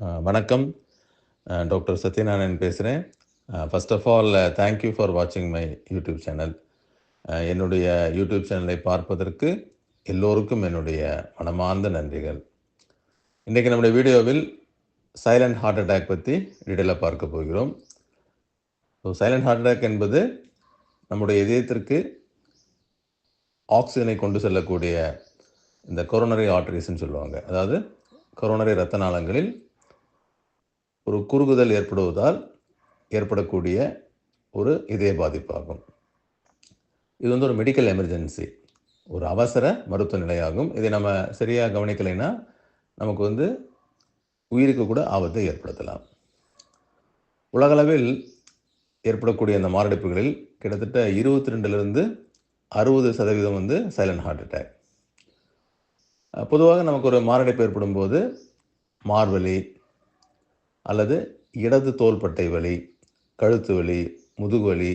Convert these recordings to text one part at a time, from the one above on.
வணக்கம். டாக்டர் சத்யநாராயணன் பேசுகிறேன் first of all thank you for வாட்சிங் மை யூடியூப் சேனல் என்னுடைய யூடியூப் சேனலை பார்ப்பதற்கு எல்லோருக்கும் என்னுடைய மனமார்ந்த நன்றிகள். இன்றைக்கு நம்முடைய வீடியோவில் சைலண்ட் ஹார்ட் அட்டாக் பற்றி டீட்டெயிலாக பார்க்க போகிறோம். ஸோ சைலண்ட் ஹார்ட் அட்டாக் என்பது நம்முடைய இதயத்திற்கு ஆக்சிஜனை கொண்டு செல்லக்கூடிய இந்த கொரோனரி ஆர்டரிஸ்ன்னு சொல்லுவாங்க. அதாவது கொரோனரி இரத்த நாளங்களில் ஒரு குறுகுதல் ஏற்படுவதால் ஏற்படக்கூடிய ஒரு இதய பாதிப்பாகும். இது வந்து ஒரு மெடிக்கல் எமர்ஜென்சி ஒரு அவசர மருத்துவ நிலையாகும். இதை நம்ம சரியாக கவனிக்கலைன்னா நமக்கு வந்து உயிருக்கு கூட ஆபத்தை ஏற்படுத்தலாம். உலகளவில் ஏற்படக்கூடிய அந்த மாரடைப்புகளில் கிட்டத்தட்ட இருபத்தி ரெண்டுலேருந்து அறுபது சதவீதம் வந்து சைலண்ட் ஹார்ட் அட்டாக் பொதுவாக நமக்கு ஒரு மாரடைப்பு ஏற்படும் போது மார்வலி அல்லது இடது தோள்பட்டை வலி கழுத்து வலி முதுகு வலி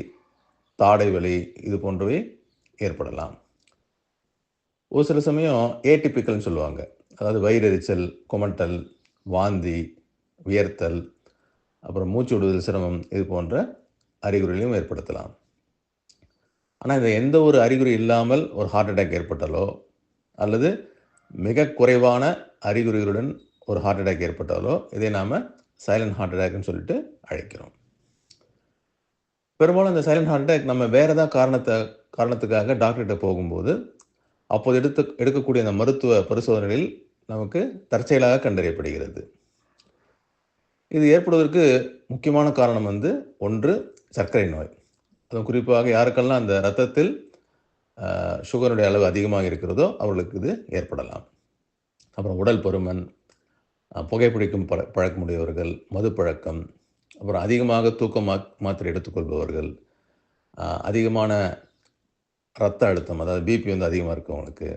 தாடை வலி இது போன்றவை ஏற்படலாம். ஒரு சில சமயம் ஏடிபிக்கல்னு சொல்லுவாங்க. அதாவது வயிறெரிச்சல் குமட்டல் வாந்தி வியர்த்தல் அப்புறம் மூச்சு விடுதல் சிரமம் இது போன்ற அறிகுறிகளையும் ஏற்படுத்தலாம். ஆனால் இந்த எந்த ஒரு அறிகுறி இல்லாமல் ஒரு ஹார்ட் அட்டாக் ஏற்பட்டாலோ அல்லது மிக குறைவான அறிகுறிகளுடன் ஒரு ஹார்ட் அட்டாக் ஏற்பட்டாலோ இதை நாம் சைலண்ட் ஹார்ட் அட்டாக்னு சொல்லிட்டு அழைக்கிறோம். பெரும்பாலும் அந்த சைலண்ட் ஹார்ட் அட்டாக் நம்ம வேறு ஏதாவது காரணத்தை காரணத்துக்காக டாக்டர்கிட்ட போகும்போது அப்போது எடுத்து எடுக்கக்கூடிய அந்த மருத்துவ பரிசோதனைகளில் நமக்கு தற்செயலாக கண்டறியப்படுகிறது. இது ஏற்படுவதற்கு முக்கியமான காரணம் வந்து ஒன்று சர்க்கரை நோய். அதுவும் குறிப்பாக யாருக்கெல்லாம் அந்த ரத்தத்தில் சுகருடைய அளவு அதிகமாக இருக்கிறதோ அவர்களுக்கு இது ஏற்படலாம். அப்புறம் உடல் பருமன் புகைப்பிடிக்கும் பழ பழக்கமுடையவர்கள் மது பழக்கம் அப்புறம் அதிகமாக தூக்க மா மாத்திரை எடுத்துக்கொள்பவர்கள் அதிகமான இரத்த அழுத்தம் அதாவது பிபி வந்து அதிகமாக இருக்கவங்களுக்கு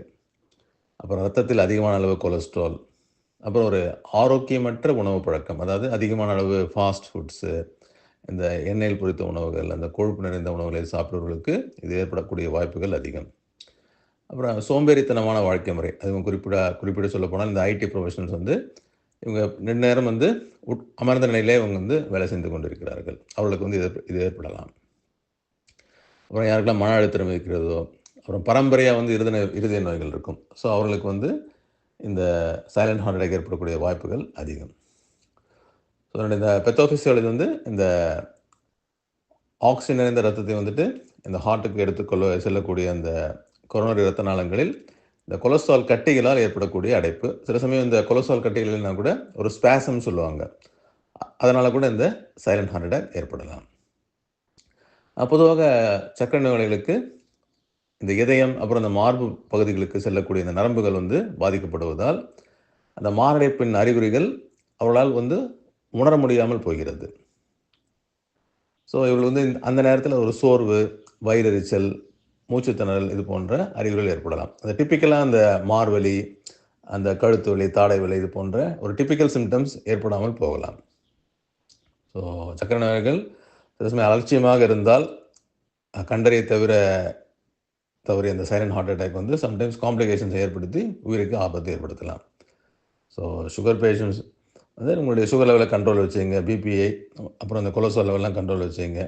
அப்புறம் ரத்தத்தில் அதிகமான அளவு கொலஸ்ட்ரால் அப்புறம் ஒரு ஆரோக்கியமற்ற உணவு பழக்கம் அதாவது அதிகமான அளவு ஃபாஸ்ட் ஃபுட்ஸு இந்த எண்ணெயில் பொரித்த உணவுகள் அந்த கொழுப்பு நிறைந்த உணவுகளை சாப்பிடுவர்களுக்கு இது ஏற்படக்கூடிய வாய்ப்புகள் அதிகம். அப்புறம் சோம்பேறித்தனமான வாழ்க்கை முறை அதுவும் குறிப்பிட குறிப்பிட சொல்ல போனால் இந்த ஐடி ப்ரொஃபஷனல்ஸ் வந்து இவங்க நெடு நேரம் வந்து உட் அமர்ந்த நிலையிலே இவங்க வந்து வேலை செய்து கொண்டிருக்கிறார்கள். அவர்களுக்கு வந்து இது இது ஏற்படலாம். அப்புறம் யாருக்கெல்லாம் மன அழுத்தம் இருக்கிறதோ அப்புறம் பரம்பரையாக வந்து இருதய இருதய நோய்கள் இருக்கும். ஸோ அவர்களுக்கு வந்து இந்த சைலண்ட் ஹார்ட் அட்டாக் ஏற்படக்கூடிய வாய்ப்புகள் அதிகம். ஸோ என்னுடைய இந்த பெத்தோஃபிசியாலஜி வந்து இந்த ஆக்சிஜன் நிறைந்த ரத்தத்தை வந்துட்டு இந்த ஹார்ட்டுக்கு எடுத்துக்கொள்ள செல்லக்கூடிய அந்த கொரோனரி ரத்த நாளங்களில் இந்த கொலஸ்ட்ரால் கட்டிகளால் ஏற்படக்கூடிய அடைப்பு. சில சமயம் இந்த கொலஸ்ட்ரால் கட்டிகள்னா கூட ஒரு ஸ்பேசம் சொல்லுவாங்க. அதனால் கூட இந்த சைலண்ட் ஹார்ட் அட்டாக் ஏற்படலாம். பொதுவாக சக்கர நோயாளிகளுக்கு இந்த இதயம் அப்புறம் இந்த மார்பு பகுதிகளுக்கு செல்லக்கூடிய இந்த நரம்புகள் வந்து பாதிக்கப்படுவதால் அந்த மாரடைப்பின் அறிகுறிகள் அவர்களால் வந்து உணர முடியாமல் போகிறது. ஸோ இவர்கள் வந்து அந்த நேரத்தில் ஒரு சோர்வு வயிறெரிச்சல் மூச்சுத்திணறல் இது போன்ற அறிகுறிகள் ஏற்படலாம். அந்த டிப்பிக்கலாக அந்த மார்வலி அந்த கழுத்து வலி தாடை வலி இது போன்ற ஒரு டிப்பிக்கல் சிம்டம்ஸ் ஏற்படாமல் போகலாம். ஸோ சக்கரை நோய்கள் சில சமயம் அலட்சியமாக இருந்தால் கண்டறிய தவிர தவறிய அந்த சைலண்ட் ஹார்ட் அட்டாக் வந்து சம்டைம்ஸ் காம்ப்ளிகேஷன்ஸ் ஏற்படுத்தி உயிருக்கு ஆபத்து ஏற்படுத்தலாம். ஸோ சுகர் பேஷண்ட்ஸ் வந்து உங்களுடைய சுகர் லெவலை கண்ட்ரோல் வச்சுங்க பிபிஐ அப்புறம் அந்த கொலஸ்ட்ரால் லெவல்லாம் கண்ட்ரோல் வச்சுங்க.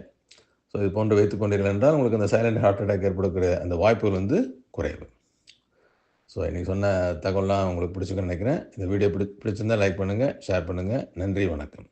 ஸோ இது போன்று வைத்துக் கொண்டீர்கள் என்றால் உங்களுக்கு அந்த சைலண்ட் ஹார்ட் அட்டாக் ஏற்படக்கூடிய அந்த வாய்ப்புகள் வந்து குறைவு. ஸோ இன்றைக்கி சொன்ன தகவலாம் உங்களுக்கு பிடிச்சிக்கன்னு நினைக்கிறேன். இந்த வீடியோ பிடி பிடிச்சிருந்தா லைக் பண்ணுங்கள் ஷேர் பண்ணுங்கள் நன்றி வணக்கம்.